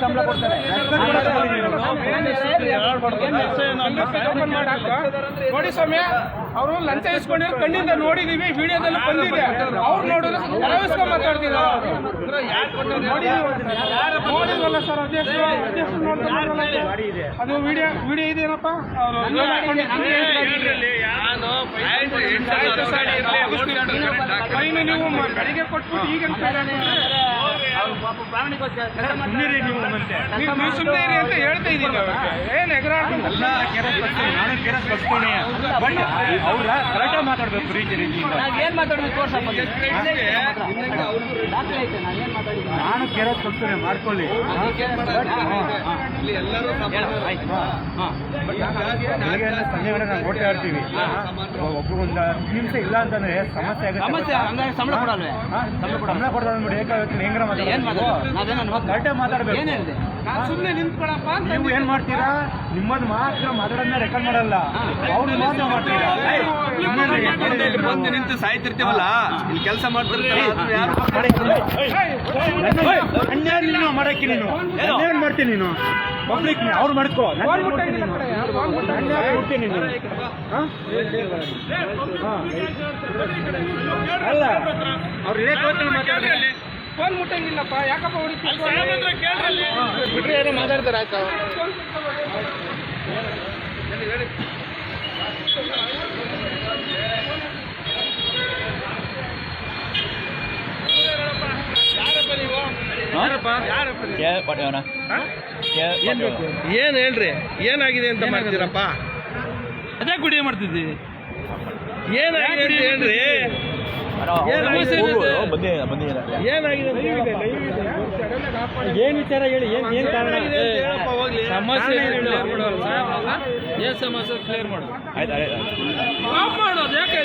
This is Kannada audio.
ಸಂಬಳ ಕೊಡ್ತಾರೆ ನೋಡಿ ಸ್ವಾಮಿ ಅವರು ಲಂಚ ಇಸ್ಕೊಂಡಿರೋ ಕಣ್ಣಿಂದ ನೋಡಿದೀವಿ ವಿಡಿಯೋದಲ್ಲಿ ಬಂದಿದೆ ಅವ್ರು ನೋಡಿದ್ರೆ ಮಾತಾಡ್ತಿದ್ರು ನೋಡಿದ್ವಲ್ಲ ಸರ್ ಅದು ವಿಡಿಯೋ ವಿಡಿಯೋ ಇದೇನಪ್ಪ ಅವ್ರು ನೀವು ಕಡೆಗೆ ಕೊಟ್ಬಿಟ್ಟು ಈಗ ನೀವು ಇರಿ ಅಂತ ಹೇಳ್ತಾ ಇದ್ದೀನಿ ಅವ್ರಿಗೆ ಕೆರೆ ನಾನು ಕೆರೆ ಕಟ್ಕೊಂಡೆ ಬಟ್ ಅವ್ರ ಕರೆಕ್ಟಾಗಿ ಮಾತಾಡ್ಬೇಕು ರೀತಿ ರೀತಿಯಿಂದ ಏನ್ ಮಾತಾಡೋದು ತೋರ್ಸಪ್ಪ ದಾಖಲೆ ಐತೆ ನಾನು ಕೆರೆ ಮಾತಾಡಿದ್ದೀನಿ? ನಾನು ಕೇರಸ್ ಕಟ್ಕೊಂಡೆ ಮಾಡ್ಕೊಳ್ಳಿ. ನಾವು ಓಡ್ತಾ ಇರ್ತೀವಿ. ನಿಮಿಷ ಇಲ್ಲ ಅಂತಂದ್ರೆ ಸಮಸ್ಯೆ ಆಗುತ್ತೆ. ಸಮಸ್ಯೆ ಹಂಗಾಗಿ ಸಂಬಳ ಕೊಡಲ್ವೇ? ಸಂಬಳ ಏಕ ನೋಡಿ ಏಕಾವತ್ತು ಹೆಂಗ್ರ ಏನ್ ಮಾತಾಡೋದು ನಾವೇನ ಕರೆಕ್ಟಾಗಿ ಮಾತಾಡ್ಬೇಕು. ಏನ್ ಸುಮ್ಮನೆ ನಿಂತ್ಕೊಳಪ್ಪ ನೀವು ಏನ್ ಮಾಡ್ತೀರಾ? ನಿಮ್ಮದು ಮಾತ್ರ ಮಾತಾಡೋದನ್ನ ರೆಕಾರ್ಡ್ ಮಾಡಲ್ಲ. ಅವ್ರು ಮಾತ್ರ ಮಾಡ್ತೀರಾ ಬಂದು ನಿಂತು ಸಾಯ್ತಿರ್ತೀವಲ್ಲ? ಇಲ್ಲಿ ಕೆಲಸ ಮಾಡ್ತಿರ್ತೀವಿ ನೀನು ಮಾಡಕ್ಕೆ ನೀನು. ಏನ್ ಮಾಡ್ತೀನಿ ನೀನು? ಪಬ್ಲಿಕ್ ಅವ್ರು ಮಾಡ್ಕೋ. ನೀನು. ಅಲ್ಲ ಅವ್ರು ಇದೇ ಮಾತಾಡ್ತಾರೆ ಫೋನ್ ಮುಟ್ಟಂಗಿಲ್ಲಪ್ಪ. ಯಾಕಪ್ಪ ಬಿಟ್ರೆ ಏನೋ ಮಾತಾಡ್ತಾರೆ ಆಯ್ತಾ? ಏನ್ ಹೇಳ್ರಿ? ಏನಾಗಿದೆ ಅಂತ ಮಾಡ್ತೀರಪ್ಪ? ಅದೇ ಗುಡಿ ಮಾಡ್ತಿದ್ದಿ. ಏನಾಗಿದೆ ಅಂತ ಹೇಳ್ರಿ. ಏನ್ ವಿಚಾರ ಹೇಳಿ ಏನ್ ಏನ್ ಕಾರಣ? ಏನಾಗಿದೆ ಅಂತ ಹೇಳಪ್ಪ ಹೋಗ್ಲಿ. ಸಮಸ್ಯೆ ಕ್ಲಿಯರ್ ಮಾಡೋದು? ಏನ್ ಸಮಸ್ಯೆ? ಕ್ಲಿಯರ್ ಮಾಡೋದು? ಆಯ್ತು ಆಯ್ತು ಮಾಡೋದು ಯಾಕೆ